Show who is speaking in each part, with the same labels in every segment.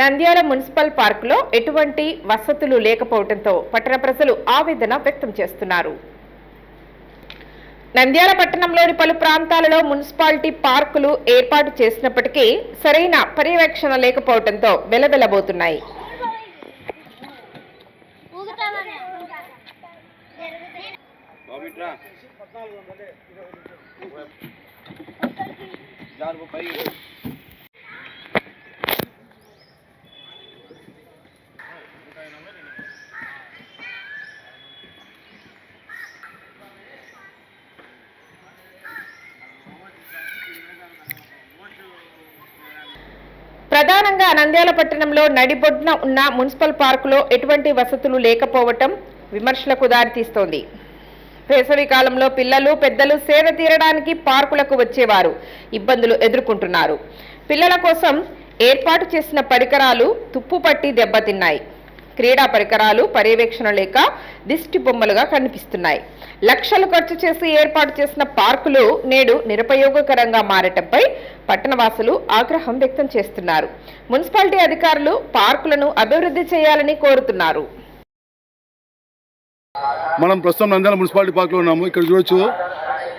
Speaker 1: Nandyal municipal పార్కులో ఎటువంటి వసతులు లేకపోవడంతో పట్టణ ప్రజలు ఆవేదన వ్యక్తం చేస్తున్నారు. నంద్యాల పట్టణంలోని పలు ప్రాంతాలలో మున్సిపాలిటీ పార్కులు ఏర్పాటు చేసినప్పటికీ సరైన పర్యవేక్షణ లేకపోవడంతో వెలవెలబోతున్నాయి.
Speaker 2: బాబిట్రా
Speaker 1: ప్రధానంగా నంద్యాల పట్టణంలో నడిబొడ్డున ఉన్న మున్సిపల్ పార్కులో ఎటువంటి వసతులు లేకపోవటం విమర్శలకు దారితీస్తోంది. వేసవి కాలంలో పిల్లలు పెద్దలు సేద తీరడానికి పార్కులకు వచ్చేవారు. ఇబ్బందులు ఎదుర్కొంటున్నారు. పిల్లల కోసం ఏర్పాటు చేసిన పరికరాలు తుప్పుపట్టి దెబ్బతిన్నాయి. క్రీడా పరికరాలు పర్యవేక్షణ లేక దిష్టి బొమ్మలుగా కనిపిస్తున్నాయి. లక్షలు ఖర్చు చేసి ఏర్పాటు చేసిన పార్కులు నేడు నిరుపయోగకరంగా మారటంపై పట్టణవాసులు ఆగ్రహం వ్యక్తం చేస్తున్నారు. మున్సిపాలిటీ అధికారులు పార్కులను అభివృద్ధి చేయాలని కోరుతున్నారు.
Speaker 3: మనం ప్రస్తుతం నంద్యాల మున్సిపాలిటీ పార్క్లో ఉన్నాము. ఇక్కడ చూడొచ్చు.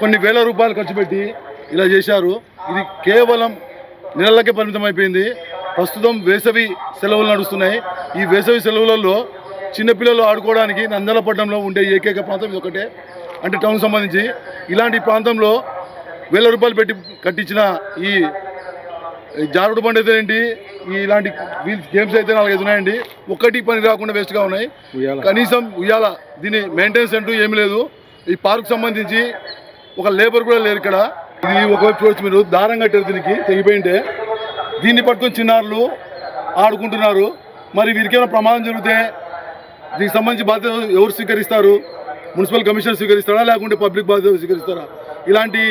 Speaker 3: కొన్ని వేల రూపాయలు ఖర్చు పెట్టి ఇలా చేశారు. ఇది కేవలం నెలలకే పరిమితం అయిపోయింది ప్రస్తుతం వేసవి సెలవులు నడుస్తున్నాయి. ఈ వేసవి సెలవులలో చిన్నపిల్లలు ఆడుకోవడానికి నంద్యాల పట్టణంలో ఉండే ఏకైక ప్రాంతం ఇది ఒకటే అంటే టౌన్ సంబంధించి ఇలాంటి ప్రాంతంలో వేల రూపాయలు పెట్టి కట్టించిన ఈ జారుడు బండి అయితే ఏంటి? ఇలాంటి గేమ్స్ అయితే నాలుగైదు ఉన్నాయండి. ఒక్కటి పని రాకుండా వేస్ట్గా ఉన్నాయి. కనీసం ఉయ్యాల దీని మెయింటెనెన్స్ అంటూ ఏమీ లేదు. ఈ పార్క్ సంబంధించి ఒక లేబర్ కూడా లేరు ఇక్కడ. ఇది ఒకవైపు చూడొచ్చు మీరు. దారం కట్టారు దీనికి తెగిపోయింటే. దీన్ని పట్టుకొని చిన్నారులు ఆడుకుంటున్నారు. మరి వీరికేమైనా ప్రమాదం జరిగితే దీనికి సంబంధించి బాధ్యత ఎవరు స్వీకరిస్తారు? మున్సిపల్ కమిషనర్ స్వీకరిస్తారా లేకుంటే పబ్లిక్ బాధ్యత స్వీకరిస్తారా? ఇలాంటి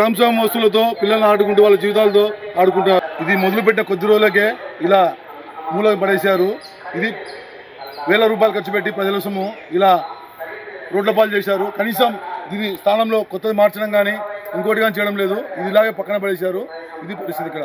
Speaker 3: సంక్షేమ వస్తువులతో పిల్లల్ని ఆడుకుంటూ వాళ్ళ జీవితాలతో ఆడుకుంటారు ఇది మొదలుపెట్టిన కొద్ది రోజులకే ఇలా మూలం పడేశారు. ఇది వేల రూపాయలు ఖర్చు పెట్టి ప్రజల సొమ్ము ఇలా రోడ్ల పాలు చేశారు. కనీసం దీని స్థానంలో కొత్తది మార్చడం కానీ ఇంకోటి కానీ చేయడం లేదు. ఇది ఇలాగే పక్కన పడేశారు. ఇది పరిస్థితి ఇక్కడ.